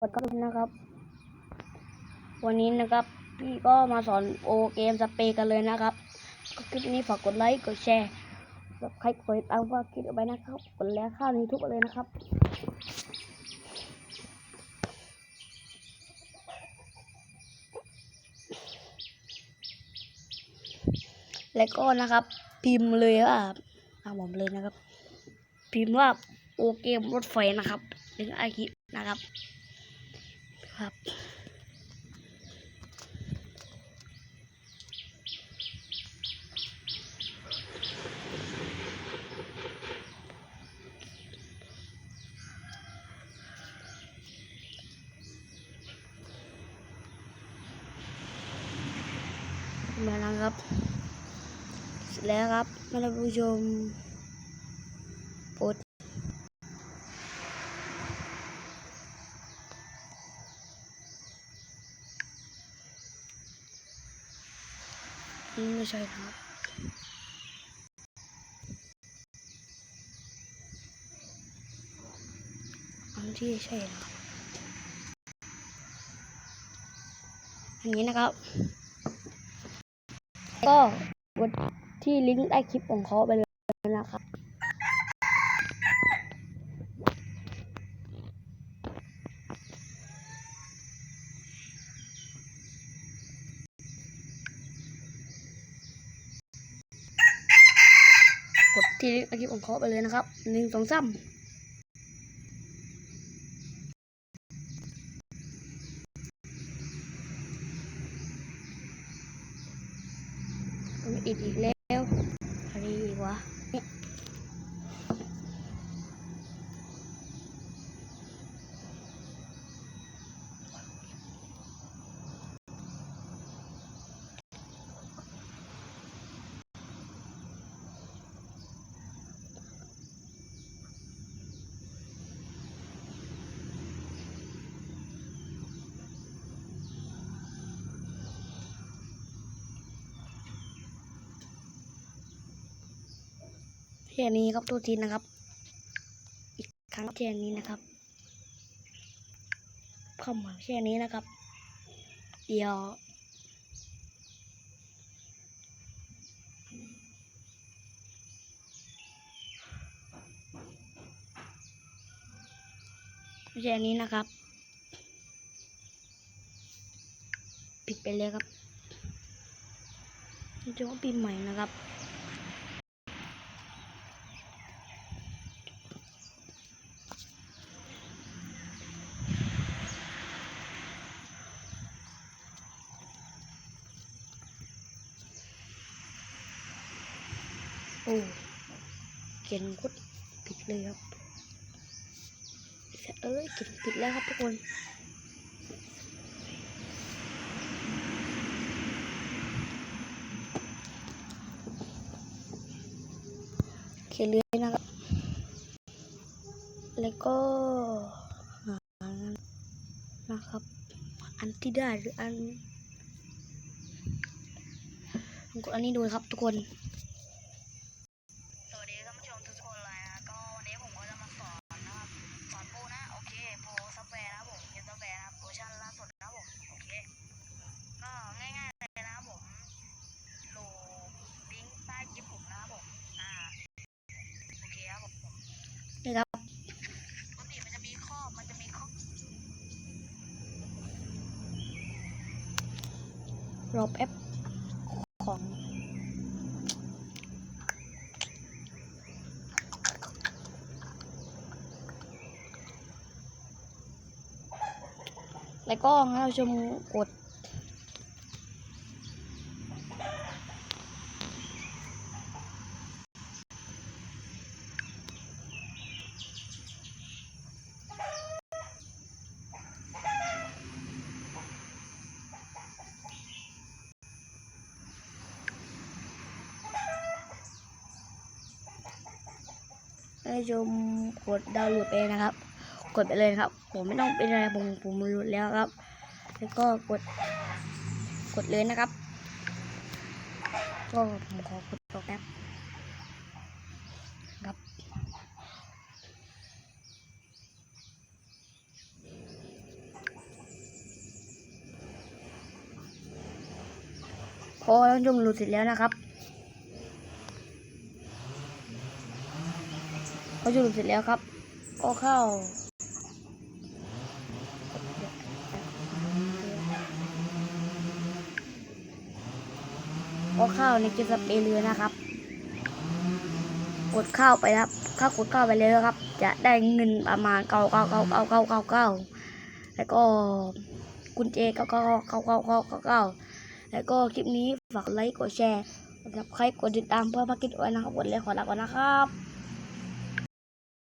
สวัสดีครับนะครับ วันนี้นะครับ พี่ก็มาสอนโอเกมสเปกันเลยนะครับ ก็คลิปนี้ฝากกดไลค์กดแชร์แบบใครกดติดตามว่าคลิปเอาไปนะครับ กดแล้วข้าวในทุกเลยนะครับ แล้วก็นะครับ พิมพ์เลยว่าตามผมเลยนะครับ พิมพ์ว่าโอเกมรถไฟนะครับถึงอคินะครับ ครับ มาแล้วครับ เสร็จแล้วครับท่านผู้ชม ไม่ใช่ครับอันที่ใช่ครับอันนี้นะครับ ก็กดที่ลิงก์ใต้คลิปของเขาไปเลยนะครับ ทีนี้อาคลิปของเขาไปเลยนะครับหนึ่งสองสามอีกอีกแล้วอะไรอีกวะเนี่ยแค่นี้ครับตัวทีนะครับ อีกครั้งแค่นี้นะครับเข้ามาแค่นี้นะครับ เดี๋ยวแค่นี้นะครับ ปิดไปเลยครับจะว่าปีใหม่นะครับ อ้เขียนกดผิดเลยครับเอ้ยเขียนผิดแล้วครับทุกคนเขียนเลยนะครับ แล้วก็นะครับ อันที่ได้หรืออันองกดอันนี้ดูครับทุกคน สวัสดีท่านผู้ชมทุกคนเลยนะก็วันนี้ผมก็จะมาสอนนะครับสอนโปรนะโอเคโปรซอฟต์แวร์นะครับผมยูทูบแวร์นะครับเวอร์ชันล่าสุดนะครับผมโอเคก็ง่ายๆเลยนะครับผมโหลดลิงก์ใต้คลิปผมนะครับผมอ่าโอเคครับผม นี่ครับ ปกติมันจะมีข้อมันจะมีข้อ รอแป๊บของแล้วก็ให้เราชมกด ให้ชมกดดาวน์โหลดไปนะครับ กดไปเลยครับ ผมไม่ต้องเป็นอะไรผมผมโหลดแล้วครับ แล้วก็กด กดเลยนะครับ ก็ผมขอกดต่อแป๊บครับพอท่านชมโหลดเสร็จแล้วนะครับ พอจะหลุดเสร็จแล้วครับ ก็เข้าก็เข้าในเกมสเปนเลยนะครับ กดเข้าไปครับถ้ากดเข้าไปเลยครับ จะได้เงินประมาณเก้าเก้าเก้าเก้าเก้าเก้าเก้าแล้วก็กุญแจเก้าเก้าเก้าเก้าเก้าเก้าเก้าแล้วก็คลิปนี้ฝากไลค์กดแชร์กดซับสไครกดติดตามเพื่อมากินไว้นะครับกดเลยขอลาก่อนนะครับ